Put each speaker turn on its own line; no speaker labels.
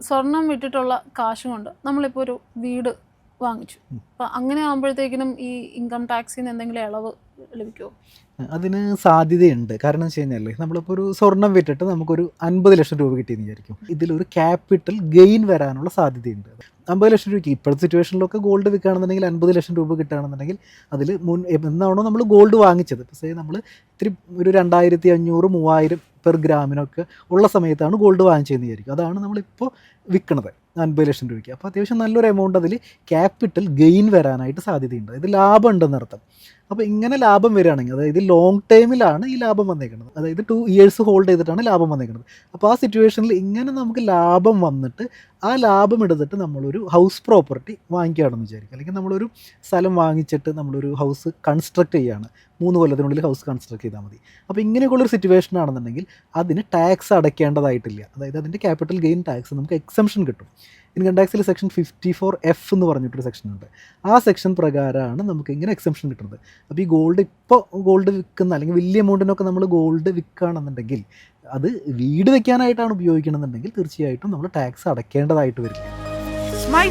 സ്വർണം വിട്ടിട്ടുള്ള കാശ് കൊണ്ട് നമ്മളിപ്പോൾ ഒരു വീട് വാങ്ങിച്ചു. അപ്പം അങ്ങനെ ആകുമ്പോഴത്തേക്കിനും ഈ ഇൻകം ടാക്സിൽ നിന്ന് എന്തെങ്കിലും ഇളവ് ലഭിക്കുമോ
അതിന് സാധ്യതയുണ്ട്. കാരണം വെച്ച് കഴിഞ്ഞാൽ നമ്മളിപ്പോൾ ഒരു സ്വർണം വിട്ടിട്ട് നമുക്കൊരു അൻപത് ലക്ഷം രൂപ കിട്ടിയെന്ന് വിചാരിക്കും. ഇതിലൊരു ക്യാപിറ്റൽ ഗെയിൻ വരാനുള്ള സാധ്യതയുണ്ട്. അമ്പത് ലക്ഷം രൂപയ്ക്ക് ഇപ്പോഴത്തെ സിറ്റുവേഷനിലൊക്കെ ഗോൾഡ് വിൽക്കുകയാണെന്നുണ്ടെങ്കിൽ അൻപത് ലക്ഷം രൂപ കിട്ടുകയാണെന്നുണ്ടെങ്കിൽ അതിൽ മുൻ എന്നാണോ നമ്മൾ ഗോൾഡ് വാങ്ങിച്ചത്? പക്ഷേ നമ്മൾ ഇത്തിരി ഒരു രണ്ടായിരത്തി അഞ്ഞൂറ് മൂവായിരം പെർ ഗ്രാമിനൊക്കെ ഉള്ള സമയത്താണ് ഗോൾഡ് വാങ്ങിച്ചതെന്ന് വിചാരിക്കും. അതാണ് നമ്മളിപ്പോൾ വിൽക്കണത് അൻപത് ലക്ഷം രൂപയ്ക്ക്. അപ്പോൾ അത്യാവശ്യം നല്ലൊരു എമൗണ്ട് അതിൽ ക്യാപിറ്റൽ ഗെയിൻ വരാനായിട്ട് സാധ്യതയുണ്ട്. ഇത് ലാഭം ഉണ്ടെന്ന് അർത്ഥം അപ്പോൾ ഇങ്ങനെ ലാഭം വരികയാണെങ്കിൽ അതായത് ലോങ് ടൈമിലാണ് ഈ ലാഭം വന്നേക്കുന്നത്. അതായത് ടു ഇയേഴ്സ് ഹോൾഡ് ചെയ്തിട്ടാണ് ലാഭം വന്നേക്കുന്നത്. അപ്പോൾ ആ സിറ്റുവേഷനിൽ ഇങ്ങനെ നമുക്ക് ലാഭം വന്നിട്ട് ആ ലാഭം എടുത്തിട്ട് നമ്മളൊരു ഹൗസ് പ്രോപ്പർട്ടി വാങ്ങിക്കുകയാണെന്ന് വിചാരിക്കുക. അല്ലെങ്കിൽ നമ്മളൊരു സ്ഥലം വാങ്ങിച്ചിട്ട് നമ്മളൊരു ഹൗസ് കൺസ്ട്രക്ട് ചെയ്യുകയാണ്. മൂന്ന് കൊല്ലത്തിനുള്ളിൽ ഹൗസ് കൺസ്ട്രക്ട് ചെയ്താൽ മതി. അപ്പോൾ ഇങ്ങനെയൊക്കെയുള്ളൊരു സിറ്റുവേഷൻ ആണെന്നുണ്ടെങ്കിൽ അതിന് ടാക്സ് അടയ്ക്കേണ്ടതായിട്ടില്ല. അതായത് അതിന്റെ ക്യാപിറ്റൽ ഗെയിൻ ടാക്സ് നമുക്ക് എക്സംഷൻ കിട്ടും. ഇൻകം ടാക്സിൽ സെക്ഷൻ ഫിഫ്റ്റി ഫോർ എഫ് എന്ന് പറഞ്ഞിട്ടൊരു സെക്ഷൻ ഉണ്ട്. ആ സെക്ഷൻ പ്രകാരമാണ് നമുക്ക് ഇങ്ങനെ എക്സംഷൻ കിട്ടുന്നത്. അപ്പോൾ ഈ ഗോൾഡ് ഇപ്പോൾ ഗോൾഡ് വിൽക്കുന്ന അല്ലെങ്കിൽ വലിയ എമൗണ്ടിനൊക്കെ നമ്മൾ ഗോൾഡ് വിൽക്കുകയാണെന്നുണ്ടെങ്കിൽ അത് വീട് വെക്കാനായിട്ടാണ് ഉപയോഗിക്കണമെന്നുണ്ടെങ്കിൽ തീർച്ചയായിട്ടും നമ്മൾ ടാക്സ് അടയ്ക്കേണ്ടതായിട്ട് വരും
Smile